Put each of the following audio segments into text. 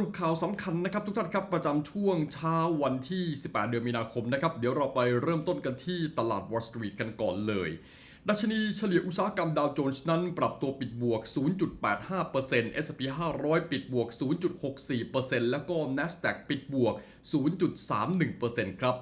รุปข่าวสำคัญนะครับทุกท่านครับประจำช่วงเช้าวันที่ 18 เดือนมีนาคมนะครับเดี๋ยวเราไปเริ่มต้นกันที่ตลาดวอล l ์สตรีทกันก่อนเลย ดัชนีเฉลี่ยอุตสาหกรรมดาวโจนส์นั้นปรับตัวปิดบวก 0.85% S&P 500 ปิดบวก 0.64%แล้วก็ NASDAQ ปิดบวก 0.31%ครับ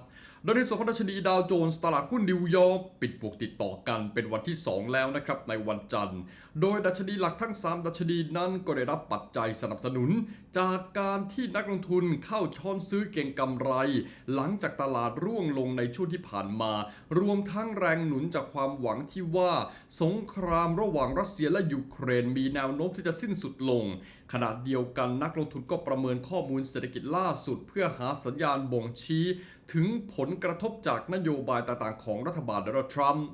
โดยในส่วนของดัชนีดาวโจนส์ตลาดหุ้นนิวยอร์กปิดบวกติดต่อกันเป็นวันที่ 2 แล้วนะครับในวันจันทร์ โดยดัชนีหลักทั้ง 3 ดัชนีนั้นก็ได้รับปัจจัยสนับสนุน จากการที่นักลงทุนเข้าช้อนซื้อเก่งกำไร หลังจากตลาดร่วงลงในช่วงที่ผ่านมา รวมทั้งแรงหนุนจากความหวังที่ว่า สงครามระหว่างรัสเซียและยูเครนมีแนวโน้มที่จะสิ้นสุดลง ขณะเดียวกันนักลงทุนก็ประเมินข้อมูลเศรษฐกิจล่าสุด เพื่อหาสัญญาณบ่งชี้ ถึงผลกระทบจากนโยบายต่างๆ ของรัฐบาลโดนัลด์ทรัมป์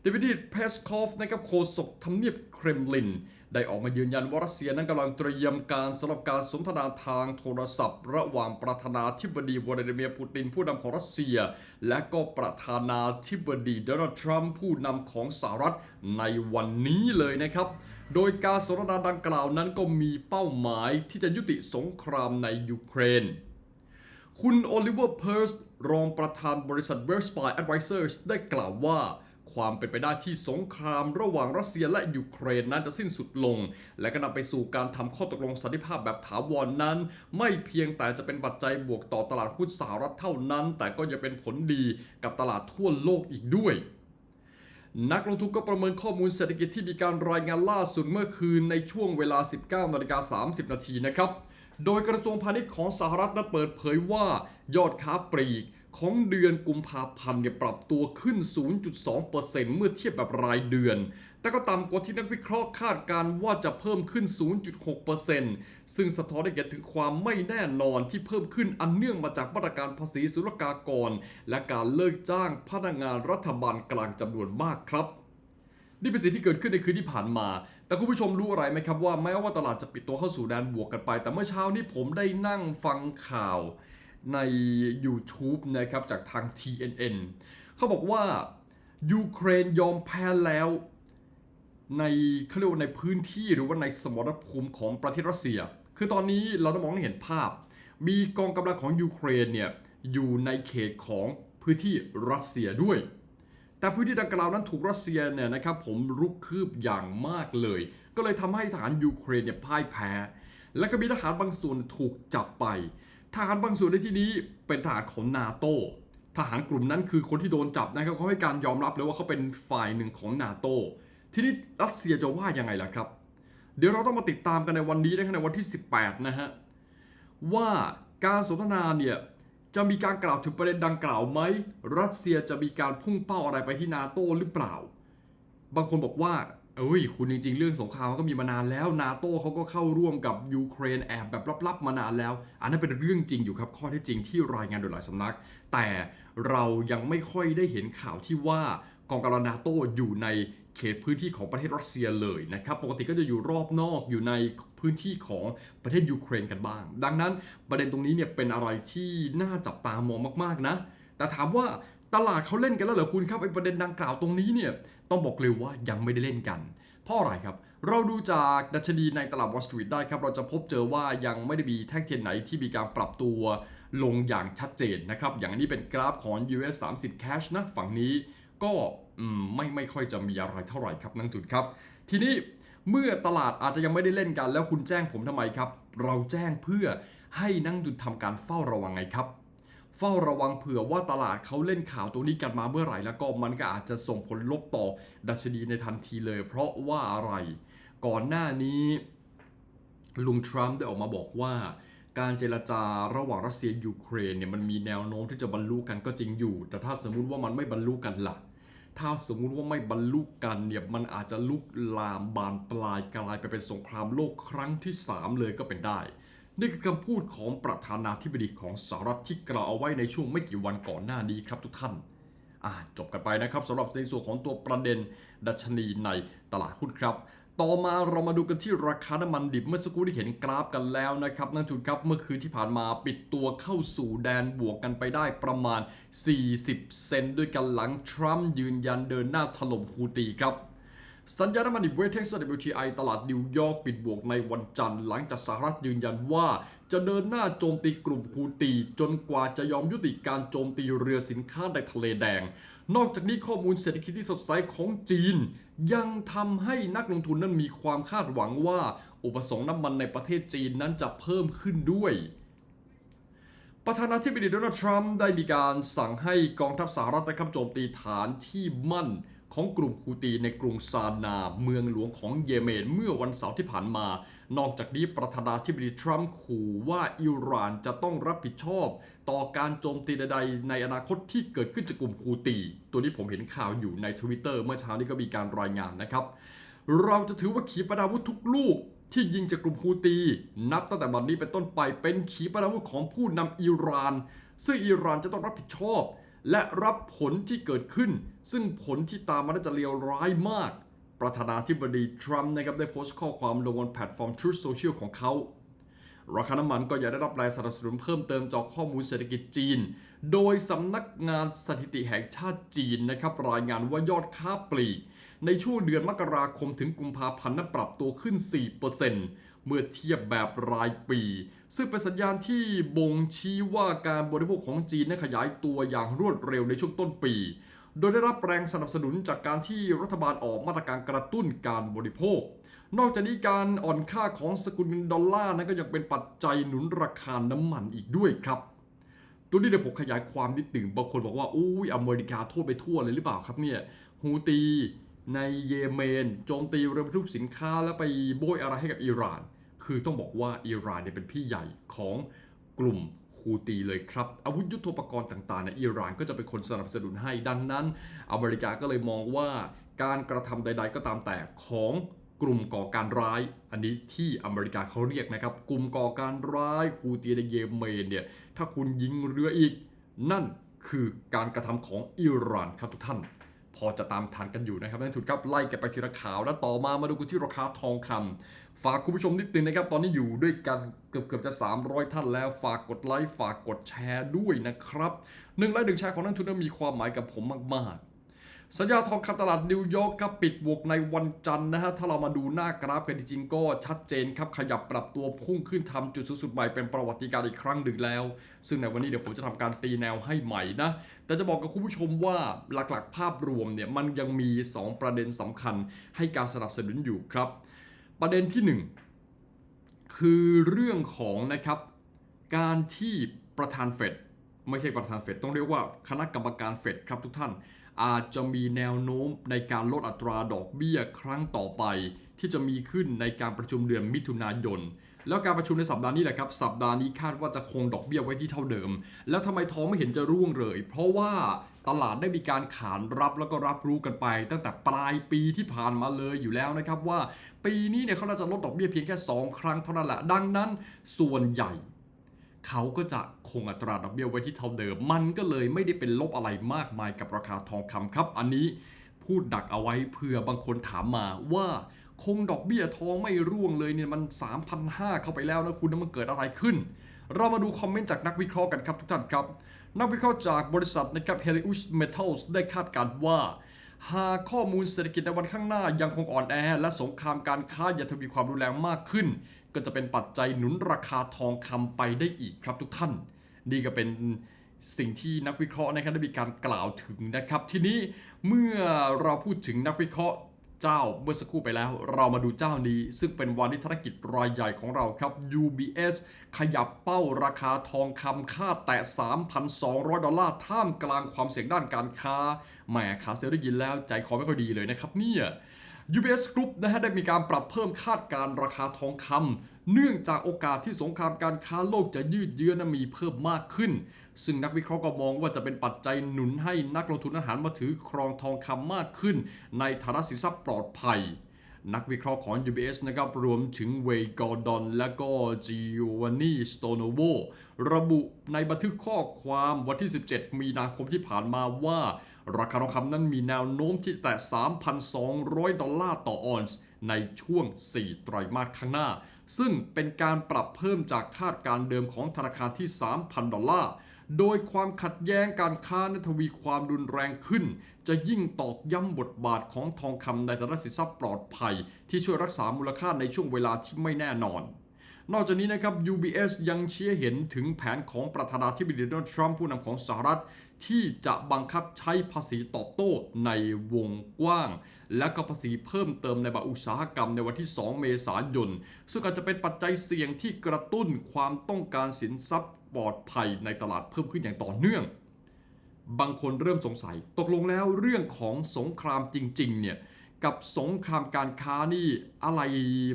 เดวิดเพสคอฟนะครับโฆษกทำเนียบเครมลิน ได้ออกมายืนยันว่ารัสเซียนั้นกำลังเตรียมการสำหรับการสนทนาทางโทรศัพท์ ระหว่างประธานาธิบดีวลาดิเมียร์ปูตินผู้นำของรัสเซีย และก็ประธานาธิบดีโดนัลด์ทรัมป์ผู้นำของสหรัฐในวันนี้เลยนะครับ โดยการสนทนาดังกล่าวนั้นก็มีเป้าหมายที่จะยุติสงครามในยูเครนคุณโอลิเวอร์ เพิร์ส รองประธานบริษัท w e l l s p y Advisors ได้กล่าวว่า ความเป็นไปได้ที่สงครามระหว่างรัสเซียและยูเครนนั้นจะสิ้นสุดลง และก็นำไปสู่การทำข้อตกลงสันติภาพแบบถาวรนนั้น ไม่เพียงแต่จะเป็นปัจจัยบวกต่อตลาดหุ้นสหรัฐเท่านั้น แต่ก็ยังเป็นผลดีกับตลาดทั่วโลกอีกด้วยนักลงทุนก็ประเมินข้อมูลเศรษฐกิจที่มีการรายงานล่าสุดเมื่อคืนในช่วงเวลา 19นาฬิกา30 นาทีนะครับ โดยกระทรวงพาณิชย์ของสหรัฐนั้นเปิดเผยว่ายอดค้าปลีก ของเดือนกุมภาพันธ์เนี่ยปรับตัวขึ้น 0.2%เมื่อเทียบแบบรายเดือน แต่ก็ต่ำกว่าที่นักวิเคราะห์คาดการณ์ว่าจะเพิ่มขึ้น 0.6%ซึ่งสะท้อนให้เห็นถึงความไม่แน่นอนที่เพิ่มขึ้นอันเนื่องมาจากมาตรการภาษีศุลกากร และการเลิกจ้างพนักงานรัฐบาลกลางจำนวนมากครับนี่เป็นสิ่งที่เกิดขึ้นในคืนที่ผ่านมา แต่คุณผู้ชมรู้อะไรไหมครับว่าแม้ว่าตลาดจะปิดตัวเข้าสู่แดนบวกกันไป แต่เมื่อเช้านี้ผมได้นั่งฟังข่าว ใน YouTube นะครับจากทาง TNN เขาบอกว่ายูเครนยอมแพ้แล้ว ในเขาเรียกว่าในพื้นที่หรือว่าในสมรภูมิของประเทศรัสเซีย คือตอนนี้เราต้องมองให้เห็นภาพ มีกองกำลังของยูเครนเนี่ยอยู่ในเขตของพื้นที่รัสเซียด้วย แต่พื้นที่ดังกล่าวนั้นถูกรัสเซียเนี่ยนะครับผมรุกคืบอย่างมากเลย ก็เลยทำให้ทหารยูเครนเนี่ยพ่ายแพ้ และก็มีทหารบางส่วนถูกจับไป ทหารบางส่วนในที่นี้เป็นทหารของนาโตทหารกลุ่มนั้นคือคนที่โดนจับนะครับเขาให้การยอมรับเลยว่าเขาเป็นฝ่ายหนึ่งของนาโตทีนี้รัสเซียจะว่ายังไงล่ะครับ เดี๋ยวเราต้องมาติดตามกันในวันนี้นะครับในวันที่ 18 นะฮะว่าการสนทนาเนี่ยจะมีการกล่าวถึงประเด็นดังกล่าวไหม รัสเซียจะมีการพุ่งเป้าอะไรไปที่นาโต้หรือเปล่า บางคนบอกว่า เอ้ยคุณจริง ๆ เรื่องสงครามก็มีมานานแล้วนาโต้เขาก็เข้าร่วมกับยูเครนแอบแบบลับๆมานานแล้ว อันนั้นเป็นเรื่องจริงอยู่ครับข้อเท็จจริงที่รายงานโดยหลายสำนัก แต่เรายังไม่ค่อยได้เห็นข่าวที่ว่ากองกำลังนาโต้อยู่ในเขตพื้นที่ของประเทศรัสเซียเลยนะครับ ปกติก็จะอยู่รอบนอกอยู่ในพื้นที่ของประเทศยูเครนกันบ้าง ดังนั้นประเด็นตรงนี้เนี่ยเป็นอะไรที่น่าจับตามองมากๆนะ แต่ถามว่า ตลาดเขาเล่นกันแล้วเหรอคุณครับไอประเด็นดังกล่าวตรงนี้เนี่ยต้องบอกเลยว่ายังไม่ได้เล่นกัน เพราะอะไรครับ เราดูจากดัชนีในตลาดวอล l ์สตรีทได้ครับ เราจะพบเจอว่ายังไม่ได้มีแท่งเทียนไหนที่มีการปรับตัวลงอย่างชัดเจนนะครับ อย่างนี้เป็นกราฟของ US 30 Cash นะฝั่งนี้ก็ไม่ไม่ค่อยจะมีอะไรเท่าไหร่ครับนักทุนครับ ทีนี้เมื่อตลาดอาจจะยังไม่ได้เล่นกัน แล้วคุณแจ้งผมทำไมครับ เราแจ้งเพื่อให้นักทุนทำการเฝ้าระวังไงครับ เฝ้าระวังเผื่อว่าตลาดเขาเล่นข่าวตัวนี้กันมาเมื่อไหร่แล้วก็มันก็อาจจะส่งผลลบต่อดัชนีในทันทีเลย เพราะว่าอะไร ก่อนหน้านี้ลุงทรัมป์ได้ออกมาบอกว่า การเจรจาระหว่างรัสเซียยูเครนเนี่ยมันมีแนวโน้มที่จะบรรลุกันก็จริงอยู่ แต่ถ้าสมมุติว่ามันไม่บรรลุกันล่ะถ้าสมมุติว่าไม่บรรลุกันเนี่ยมันอาจจะลุกลามบานปลายกลายไปเป็นสงครามโลกครั้งที่ 3 เลยก็เป็นได้ นี่คือคำพูดของประธานาธิบดีของสหรัฐที่กล่าวเอาไว้ในช่วงไม่กี่วันก่อนหน้านี้ครับทุกท่านจบกันไปนะครับสำหรับในส่วนของตัวประเด็นดัชนีในตลาดหุ้นครับ ต่อมาเรามาดูกันที่ราคาน้ำมันดิบเมื่อสักครู่ที่เห็นกราฟกันแล้วนะครับนักทุนครับเมื่อคืนที่ผ่านมาปิดตัวเข้าสู่แดนบวกกันไปได้ประมาณ 40 เซนด้วยกันหลังทรัมป์ยืนยันเดินหน้าถล่มฮูตีครับ สัญญาน้ำมันดิบเวทเท็กซัส WTI ตลาดนิวยอร์กปิดบวกในวันจันทร์หลังจากสหรัฐยืนยันว่า จะเดินหน้าโจมตีกลุ่มฮูตี จนกว่าจะยอมยุติการโจมตีเรือสินค้าในทะเลแดง นอกจากนี้ข้อมูลเศรษฐกิจที่สดใสของจีน ยังทำให้นักลงทุนนั้นมีความคาดหวังว่า อุปสงค์น้ำมันในประเทศจีนนั้นจะเพิ่มขึ้นด้วยประธานาธิบดีโดนัลด์ทรัมป์ได้มีการสั่งให้กองทัพสหรัฐนะครับโจมตีฐานที่มั่น ของกลุ่มฮูตีในกรุงซานา เมืองหลวงของเยเมนเมื่อวันเสาร์ที่ผ่านมา นอกจากนี้ประธานาธิบดีทรัมป์ขู่ว่าอิหร่านจะต้องรับผิดชอบ ต่อการโจมตีใดๆในอนาคตที่เกิดขึ้นจากกลุ่มฮูตี ตัวนี้ผมเห็นข่าวอยู่ในทวิตเตอร์เมื่อเช้านี้ก็มีการรายงานนะครับ เราจะถือว่าขีปนาวุธทุกลูกที่ยิงจากกลุ่มฮูตี นับตั้งแต่บัดนี้เป็นต้นไปเป็นขีปนาวุธของผู้นำอิหร่าน ซึ่งอิหร่านจะต้องรับผิดชอบ และรับผลที่เกิดขึ้น ซึ่งผลที่ตามมาน่าจะเลวร้ายมาก ประธานาธิบดีทรัมป์นะครับได้โพสต์ข้อความลงบนแพลตฟอร์ม Truth Social ของเขา ราคาน้ำมันก็ยังได้รับแรงสนับสนุนเพิ่มเติมจากข้อมูลเศรษฐกิจจีน โดยสำนักงานสถิติแห่งชาติจีนนะครับรายงานว่ายอดค้าปลีก ในช่วงเดือนมกราคมถึงกุมภาพันธ์นั้นปรับตัวขึ้น 4% เมื่อเทียบแบบรายปี ซึ่งเป็นสัญญาณที่บ่งชี้ว่าการบริโภคของจีนนั้นขยายตัวอย่างรวดเร็วในช่วงต้นปี โดยได้รับแรงสนับสนุนจากการที่รัฐบาลออกมาตรการกระตุ้นการบริโภค นอกจากนี้การอ่อนค่าของสกุลเงินดอลลาร์นั้นก็ยังเป็นปัจจัยหนุนราคาน้ำมันอีกด้วยครับตัวนี้เดี๋ยวผมขยายความนิดหนึ่งบางคนบอกว่าอุ้ยอเมริกาโทษไปทั่วเลยหรือเปล่าครับเนี่ยฮูตี ในเยเมนโจมตีเรือบรรทุกสินค้าแล้วไปโบยอะไรให้กับอิหร่าน คือต้องบอกว่าอิหร่านเนี่ยเป็นพี่ใหญ่ของกลุ่มฮูตีเลยครับ อาวุธยุทโธปกรณ์ต่างๆในอิหร่านก็จะเป็นคนสนับสนุนให้ดังนั้น อเมริกาก็เลยมองว่าการกระทำใด ๆ ก็ตามแต่ของกลุ่มก่อการร้าย อันนี้ที่อเมริกาเขาเรียกนะครับ กลุ่มก่อการร้ายฮูตีในเยเมนเนี่ยถ้าคุณยิงเรืออีก นั่นคือการกระทำของอิหร่านครับทุกท่าน พอจะตามทันกันอยู่นะครับนั่นถูกครับไล่กันไปทีละข่าวแล้วต่อมามาดูกันที่ราคาทองคำฝากคุณผู้ชมนิดนึงนะครับ ตอนนี้อยู่ด้วยกันเกือบเกือบจะ 300 ท่านแล้วฝากกดไลค์ฝากกดแชร์ด้วยนะครับหนึ่งไลค์หนึ่งแชร์ของนักทุนนั้นมีความหมายกับผมมากๆ สัญญาทองคำตลาดนิวยอร์กครับปิดบวกในวันจันทร์นะฮะถ้าเรามาดูหน้ากราฟกันจริงก็ชัดเจนครับขยับปรับตัวพุ่งขึ้นทำจุดสูงสุดใหม่เป็นประวัติการณ์อีกครั้งหนึ่งแล้ว ซึ่งในวันนี้เดี๋ยวผมจะทำการตีแนวให้ใหม่นะแต่จะบอกกับคุณผู้ชมว่าหลักๆ ภาพรวมเนี่ยมันยังมี 2 ประเด็นสำคัญ ให้การสนับสนุนอยู่ครับ ประเด็นที่ 1 คือเรื่องของนะครับการที่ประธานเฟด ไม่ใช่ประธานเฟดต้องเรียกว่าคณะกรรมการเฟดครับทุกท่าน อาจจะมีแนวโน้มในการลดอัตราดอกเบี้ยครั้งต่อไป ที่จะมีขึ้นในการประชุมเดือนมิถุนายน แล้วการประชุมในสัปดาห์นี้แหละครับสัปดาห์นี้คาดว่าจะคงดอกเบี้ยไว้ที่เท่าเดิม แล้วทำไมท้องไม่เห็นจะร่วงเลย เพราะว่าตลาดได้มีการขานรับแล้วก็รับรู้กันไป ตั้งแต่ปลายปีที่ผ่านมาเลยอยู่แล้วนะครับว่า ปีนี้เนี่ยเขาน่าจะลดดอกเบี้ยเพียงแค่ 2 ครั้งเท่านั้นแหละดังนั้น ส่วนใหญ่ เขาก็จะคงอัตราดอกเบี้ยไว้ที่เท่าเดิม มันก็เลยไม่ได้เป็นลบอะไรมากมายกับราคาทองคำครับ อันนี้พูดดักเอาไว้เผื่อบางคนถามมาว่าคงดอกเบี้ยทองไม่ร่วงเลยเนี่ยมัน 3,500 เข้าไปแล้วนะคุณนะมันเกิดอะไรขึ้น เรามาดูคอมเมนต์จากนักวิเคราะห์กันครับทุกท่านครับ นักวิเคราะห์จากบริษัทนะครับ Helios Metals ได้คาดการณ์ว่า หากข้อมูลเศรษฐกิจในวันข้างหน้ายังคงอ่อนแอ และสงครามการค้าย่าทวีความรุนแรงมากขึ้น ก็จะเป็นปัจจัยหนุนราคาทองคำไปได้อีกครับทุกท่าน นี่ก็เป็นสิ่งที่นักวิเคราะห์นะครับได้มีการกล่าวถึงนะครับ ทีนี้เมื่อเราพูดถึงนักวิเคราะห์ เจ้าเมื่อสักครู่ไปแล้ว เรามาดูเจ้านี้ ซึ่งเป็นวานิธนกิจรายใหญ่ของเราครับ UBS ขยับเป้าราคาทองคำค่าแตะ 3,200 ดอลลาร์ท่ามกลางความเสี่ยงด้านการค้าแหมขาเซลได้ยินแล้วใจคอไม่ค่อยดีเลยนะครับเนี่ย UBS Group นะฮะได้มีการปรับเพิ่มคาดการราคาทองคำ เนื่องจากโอกาสที่สงครามการค้าโลกจะยืดเยื้อนั้นมีเพิ่มมากขึ้น ซึ่งนักวิเคราะห์ก็มองว่าจะเป็นปัจจัยหนุนให้นักลงทุนอาหารมาถือครองทองคำมากขึ้น ในฐานะสินทรัพย์ปลอดภัย นักวิเคราะห์ของ UBS นะครับรวมถึงเวย์กอร์ดอนและก็จิโอวานีสโตโนโวระบุในบันทึกข้อความวันที่ 17 มีนาคมที่ผ่านมาว่า ราคาทองคำนั้นมีแนวโน้มที่แตะ3,200 ดอลลาร์ต่อออนซ์ ในช่วง 4 ไตรมาสข้างหน้า ซึ่งเป็นการปรับเพิ่มจากคาดการเดิมของธนาคารที่ 3,000 ดอลลาร์ โดยความขัดแย้งการค้านทวีความรุนแรงขึ้น จะยิ่งตอกย้ำบทบาทของทองคำในตลาดสินทรัพย์ปลอดภัย ที่ช่วยรักษามูลค่าในช่วงเวลาที่ไม่แน่นอน นอกจากนี้นะครับ UBS ยังเชี้เห็นถึงแผนของประธานาธิบดีโดนัลด์ทรัมป์ผู้นำของสหรัฐ ที่จะบังคับใช้ภาษีตอบโต้ในวงกว้าง และก็ภาษีเพิ่มเติมในบางอุตสาหกรรมในวันที่ 2 เมษายน ซึ่งอาจจะเป็นปัจจัยเสี่ยงที่กระตุ้นความต้องการสินทรัพย์ปลอดภัยในตลาดเพิ่มขึ้นอย่างต่อเนื่อง บางคนเริ่มสงสัย ตกลงแล้วเรื่องของสงครามจริง ๆ เนี่ยกับสงครามการค้านี่อะไร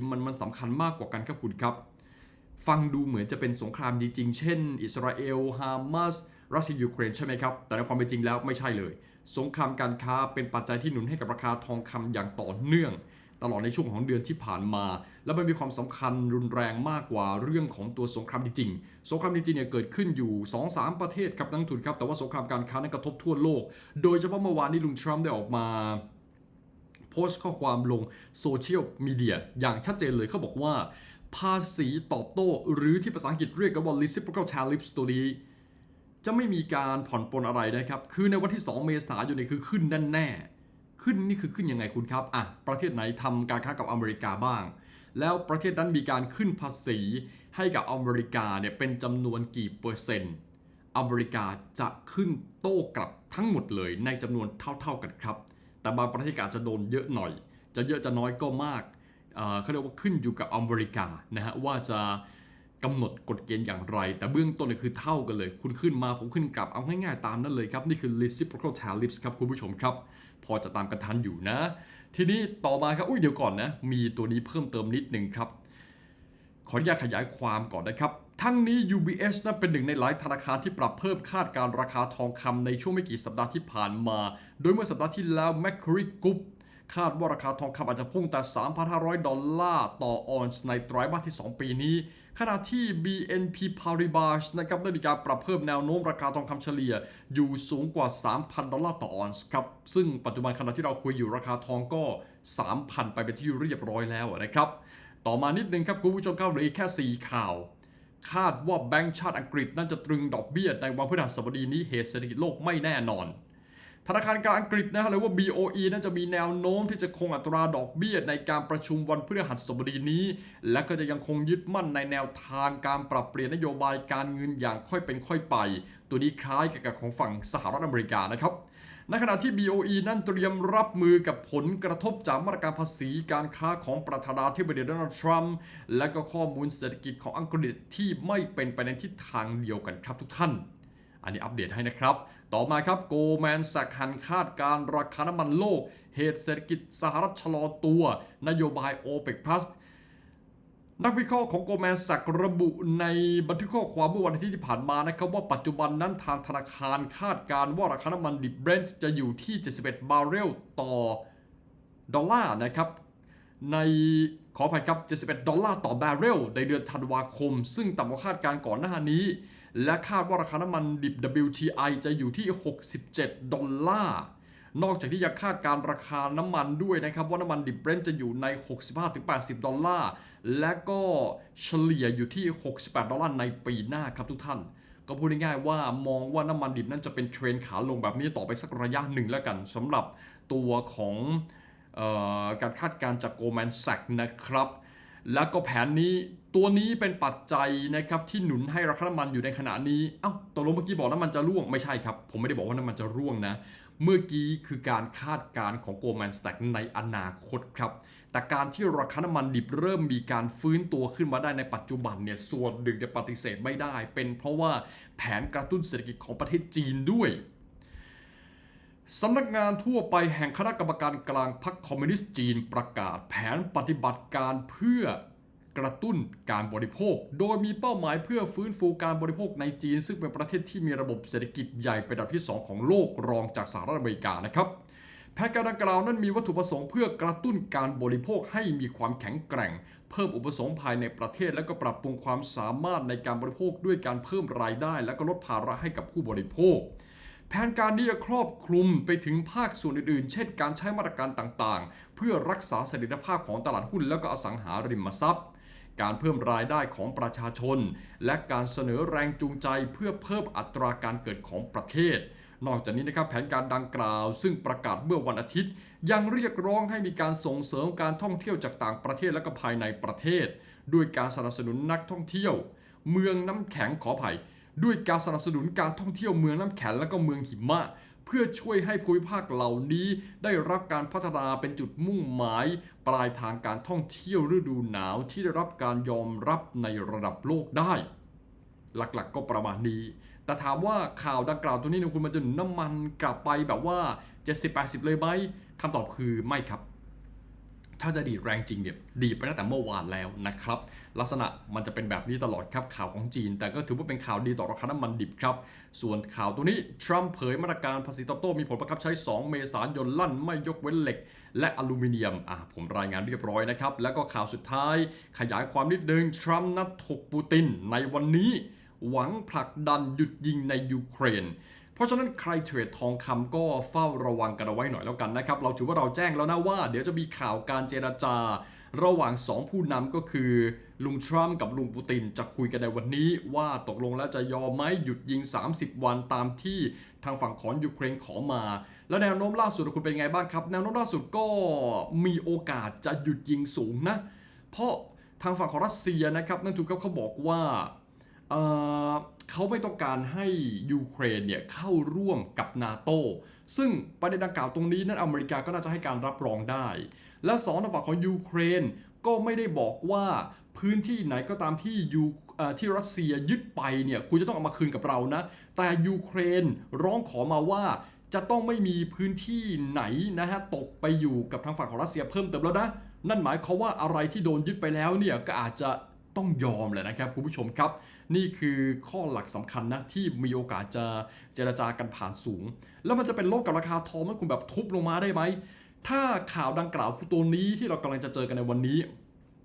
มันมันสำคัญมากกว่ากันครับคุณครับ ฟังดูเหมือนจะเป็นสงครามจริงๆ เช่น อิสราเอล ฮามาส รัสเซีย ยูเครนใช่ไหมครับ แต่ในความเป็นจริงแล้วไม่ใช่เลย สงครามการค้าเป็นปัจจัยที่หนุนให้กับราคาทองคำอย่างต่อเนื่อง ตลอดในช่วงของเดือนที่ผ่านมา และมันมีความสำคัญรุนแรงมากกว่าเรื่องของตัวสงครามจริงๆ สงครามจริงๆเนี่ยเกิดขึ้นอยู่ 2-3 ประเทศครับนักลงทุนครับ แต่ว่าสงครามการค้านั้นกระทบทั่วโลก โดยเฉพาะเมื่อวานนี้ลุงทรัมป์ได้ออกมาโพสต์ข้อความลงโซเชียลมีเดียอย่างชัดเจนเลยเขาบอกว่า ภาษีตอบโต้ หรือที่ภาษาอังกฤษเรียกกันว่า reciprocal tariffs ตัวนี้ จะไม่มีการผ่อนปลนอะไรนะครับ คือในวันที่ 2 เมษายนเนี่ยคือขึ้นแน่ๆขึ้นนี่คือขึ้นยังไงคุณครับอะประเทศไหนทำการค้ากับอเมริกาบ้าง แล้วประเทศนั้นมีการขึ้นภาษีให้กับอเมริกาเนี่ยเป็นจำนวนกี่เปอร์เซ็นต์อเมริกาจะขึ้นโต้กลับทั้งหมดเลยในจำนวนเท่าๆกันครับ แต่บางประเทศอาจจะโดนเยอะหน่อย จะเยอะจะน้อยก็มาก เขาเรียกว่าขึ้นอยู่กับอเมริกานะฮะว่าจะกำหนดกฎเกณฑ์อย่างไร แต่เบื้องต้นเนี่ยคือเท่ากันเลย คุณขึ้นมาผมขึ้นกลับเอาง่ายๆตามนั้นเลยครับ นี่คือ reciprocal tariffs ครับคุณผู้ชมครับ พอจะตามกันทันอยู่นะ ทีนี้ต่อมาครับ อุ้ยเดี๋ยวก่อนนะ มีตัวนี้เพิ่มเติมนิดหนึ่งครับ ขออนุญาตขยายความก่อนนะครับ ทั้งนี้ UBS นั้นเป็นหนึ่งในหลายธนาคารที่ปรับเพิ่มคาดการราคาทองคำในช่วงไม่กี่สัปดาห์ที่ผ่านมา โดยเมื่อสัปดาห์ที่แล้ว Macquarie Group คาดว่าราคาทองคำอาจจะพุ่งแต่ 3,500 ดอลลาร์ต่อออนซ์ในไตรมาสที่ 2 ปีนี้ ขณะที่ BNP Paribas นะครับได้มีการปรับเพิ่มแนวโน้มราคาทองคำเฉลี่ยอยู่สูงกว่า 3,000 ดอลลาร์ต่อออนซ์ครับซึ่งปัจจุบันขณะที่เราคุยอยู่ราคาทองก็ 3,000 ไปเป็นที่เรียบร้อยแล้วนะครับ ต่อมานิดนึงครับคุณผู้ชมครับเหลือแค่ 4 ข่าวคาดว่าแบงก์ชาติอังกฤษนั่นจะตรึงดอกเบี้ยในวันพฤหัสบดีนี้เหตุเศรษฐกิจโลกไม่แน่นอน ธนาคารกลางอังกฤษนะฮะหรือว่า BOE น่าจะมีแนวโน้มที่จะคงอัตราดอกเบี้ยในการประชุมวันพฤหัสบดีนี้ และก็จะยังคงยึดมั่นในแนวทางการปรับเปลี่ยนนโยบายการเงินอย่างค่อยเป็นค่อยไป ตัวนี้คล้ายกับของฝั่งสหรัฐอเมริกานะครับในขณะที่ BOE นั่นเตรียมรับมือกับผลกระทบจากมาตรการภาษีการค้าของประธานาธิบดีโดนัลด์ทรัมป์และก็ข้อมูลเศรษฐกิจของอังกฤษที่ไม่เป็นไปในทิศทางเดียวกันครับทุกท่าน อันนี้อัปเดตให้นะครับ ต่อมาครับโกลแมนแซกหันคาดการ์ราคาน้ำมันโลก เหตุเศรษฐกิจสหรัฐชะลอตัว นโยบาย OPEC Plus นักวิเคราะห์ของโกลแมนแซกระบุในบันทึกข้อความเมื่อวันอาทิตย์ที่ผ่านมานะครับว่าปัจจุบันนั้นทางธนาคารคาดการ์ว่าราคาน้ำมันดิบเบรนท์จะอยู่ที่ 71 บาร์เรลต่อดอลลาร์นะครับในขออภัยครับ 71 ดอลลาร์ต่อบาร์เรลในเดือนธันวาคม ซึ่งต่ำกว่าคาดการณ์ก่อนหน้านี้ และคาดว่าราคาน้ำมันดิบ WTI จะอยู่ที่ 67 ดอลลาร์ นอกจากที่ยังคาดการราคาน้ำมันด้วยนะครับ ว่าน้ำมันดิบเบรนท์จะอยู่ใน 65-80 ดอลลาร์ และก็เฉลี่ยอยู่ที่ 68 ดอลลาร์ในปีหน้าครับทุกท่าน ก็พูดง่ายๆว่ามองว่าน้ำมันดิบนั้นจะเป็นเทรนขาลงแบบนี้ต่อไปสักระยะหนึ่งแล้วกันสำหรับตัวของออการคาดการจาก Goldman Sachs นะครับ แล้วก็แผนนี้ ตัวนี้เป็นปัจจัยนะครับที่หนุนให้ราคาน้ำมันอยู่ในขณะนี้ เอ้าตกลงเมื่อกี้บอกน้ำมันจะร่วงไม่ใช่ครับ ผมไม่ได้บอกว่าน้ำมันจะร่วงนะ เมื่อกี้คือการคาดการณ์ของ Goldman Sachs ในอนาคตครับ แต่การที่ราคาน้ำมันดิบเริ่มมีการฟื้นตัวขึ้นมาได้ในปัจจุบันเนี่ยส่วนหนึ่งจะปฏิเสธไม่ได้ เป็นเพราะว่าแผนกระตุ้นเศรษฐกิจของประเทศจีนด้วยสำนักงานทั่วไปแห่งคณะกรรมการกลางพรรคคอมมิวนิสต์จีนประกาศแผนปฏิบัติการเพื่อ กระตุ้นการบริโภค โดยมีเป้าหมายเพื่อฟื้นฟูการบริโภคในจีน ซึ่งเป็นประเทศที่มีระบบเศรษฐกิจใหญ่เป็นอันดับที่ 2 ของโลกรองจากสหรัฐอเมริกานะครับแผนการดังกล่าวนั้นมีวัตถุประสงค์เพื่อกระตุ้นการบริโภคให้มีความแข็งแกร่ง เพิ่มอุปสงค์ภายในประเทศ และก็ปรับปรุงความสามารถในการบริโภคด้วยการเพิ่มรายได้ และก็ลดภาระให้กับผู้บริโภค แผนการนี้จะครอบคลุมไปถึงภาคส่วนอื่นๆ เช่น การใช้มาตรการต่างๆ เพื่อรักษาเสถียรภาพของตลาดหุ้นและก็อสังหาริมทรัพย์ การเพิ่มรายได้ของประชาชน และการเสนอแรงจูงใจเพื่อเพิ่มอัตราการเกิดของประเทศ นอกจากนี้นะครับแผนการดังกล่าว ซึ่งประกาศเมื่อวันอาทิตย์ ยังเรียกร้องให้มีการส่งเสริมการท่องเที่ยวจากต่างประเทศและก็ภายในประเทศ ด้วยการสนับสนุนนักท่องเที่ยว เมืองน้ำแข็งขออภัย ด้วยการสนับสนุนการท่องเที่ยวเมืองน้ำแข็งและก็เมืองหิมะ เพื่อช่วยให้ภูมิภาคเหล่านี้ ได้รับการพัฒนาเป็นจุดมุ่งหมาย ปลายทางการท่องเที่ยวฤดูหนาวที่ได้รับการยอมรับในระดับโลกได้ หลักๆก็ประมาณนี้ แต่ถามว่าข่าวดังกล่าวตัวนี้นยคุณมันจะนุนน้ำมันกลับไปแบบว่า 70-80 เลยไหมคำตอบคือไม่ครับ ถ้าจะดีดแรงจริงเนี่ยดีดไปตั้งแต่เมื่อวานแล้วนะครับ ลักษณะมันจะเป็นแบบนี้ตลอดครับข่าวของจีน แต่ก็ถือว่าเป็นข่าวดีต่อราคาน้ำมันดิบครับ ส่วนข่าวตัวนี้ ทรัมป์เผยมาตรการภาษีตอบโต้มีผลบังคับใช้ 2 เมษายนลั่นไม่ยกเว้นเหล็ก และอลูมิเนียมอะผมรายงานเรียบร้อยนะครับ แล้วก็ข่าวสุดท้าย ขยายความนิดนึงทรัมป์นัดถกปูตินในวันนี้ หวังผลักดันหยุดยิงในยูเครน เพราะฉะนั้นใครเทรดทองคำก็เฝ้าระวังกันเอาไว้หน่อยแล้วกันนะครับ เราถือว่าเราแจ้งแล้วนะว่า เดี๋ยวจะมีข่าวการเจรจา ระหว่าง 2 ผู้นำก็คือ ลุงทรัมป์กับลุงปูตินจะคุยกันในวันนี้ ว่าตกลงแล้วจะยอมไหมหยุดยิง 30 วันตามที่ทางฝั่งของยูเครนขอมา แล้วแนวโน้มล่าสุดคุณเป็นไงบ้างครับแนวโน้มล่าสุดก็มีโอกาสจะหยุดยิงสูงนะ เพราะทางฝั่งของรัสเซียนะครับนั่นถูกเขาบอกว่า เขาไม่ต้องการให้ยูเครนเนี่ยเข้าร่วมกับนาโตซึ่งประเด็นดังกล่าวตรงนี้นั้นอเมริกาก็น่าจะให้การรับรองได้ และสองทางฝั่งของยูเครนก็ไม่ได้บอกว่าพื้นที่ไหนก็ตามที่ยูที่รัสเซียยึดไปเนี่ยคุณจะต้องเอามาคืนกับเรานะ แต่ยูเครนร้องขอมาว่าจะต้องไม่มีพื้นที่ไหนนะฮะตกไปอยู่กับทางฝั่งของรัสเซียเพิ่มเติมแล้วนะ นั่นหมายความว่าอะไรที่โดนยึดไปแล้วเนี่ยก็อาจจะ ต้องยอมเลยนะครับคุณผู้ชมครับ นี่คือข้อหลักสำคัญนะที่มีโอกาสจะเจรจากันผ่านสูง แล้วมันจะเป็นลบกับราคาทองเมื่อคุณแบบทุบลงมาได้ไหมถ้าข่าวดังกล่าวตัวนี้ที่เรากำลังจะเจอกันในวันนี้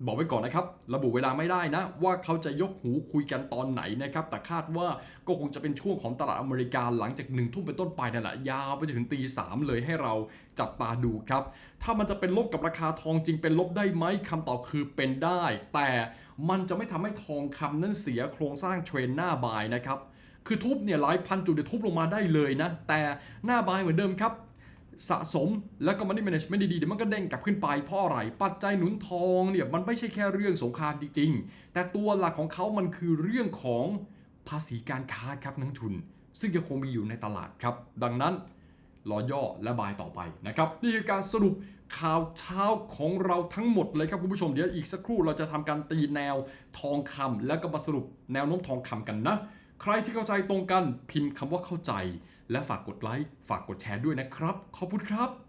บอกไว้ก่อนนะครับ ระบุเวลาไม่ได้นะ ว่าเขาจะยกหูคุยกันตอนไหนนะครับ แต่คาดว่าก็คงจะเป็นช่วงของตลาดอเมริกาหลังจากหนึ่งทุ่มเป็นต้นไปนั่นแหละยาวไปจนถึงตีสามเลยให้เราจับตาดูครับ ถ้ามันจะเป็นลบกับราคาทองจริงเป็นลบได้ไหมคำตอบคือเป็นได้ แต่มันจะไม่ทำให้ทองคำนั้นเสียโครงสร้างเทรนหน้าบายนะครับคือทุบเนี่ยหลายพันจุดเนี่ยทุบลงมาได้เลยนะ แต่หน้าบายเหมือนเดิมครับ สะสมแล้วก็มันนี่ management ดีๆเดี๋ยวมันก็เด้งกลับขึ้นไปเพราะอะไร ปัจจัยหนุนทองเนี่ยมันไม่ใช่แค่เรื่องสงครามจริงๆ แต่ตัวหลักของเขามันคือเรื่องของภาษีการค้าครับนักทุน ซึ่งยังคงมีอยู่ในตลาดครับ ดังนั้นรอย่อและบายต่อไปนะครับ นี่คือการสรุปข่าวเช้าของเราทั้งหมดเลยครับคุณผู้ชมเดี๋ยวอีกสักครู่เราจะทำการตีแนวทองคำแล้วก็มาสรุปแนวโน้มทองคำกันนะ ใครที่เข้าใจตรงกันพิมพ์คำว่าเข้าใจ และฝากกดไลค์ฝากกดแชร์ด้วยนะครับ ขอบคุณครับ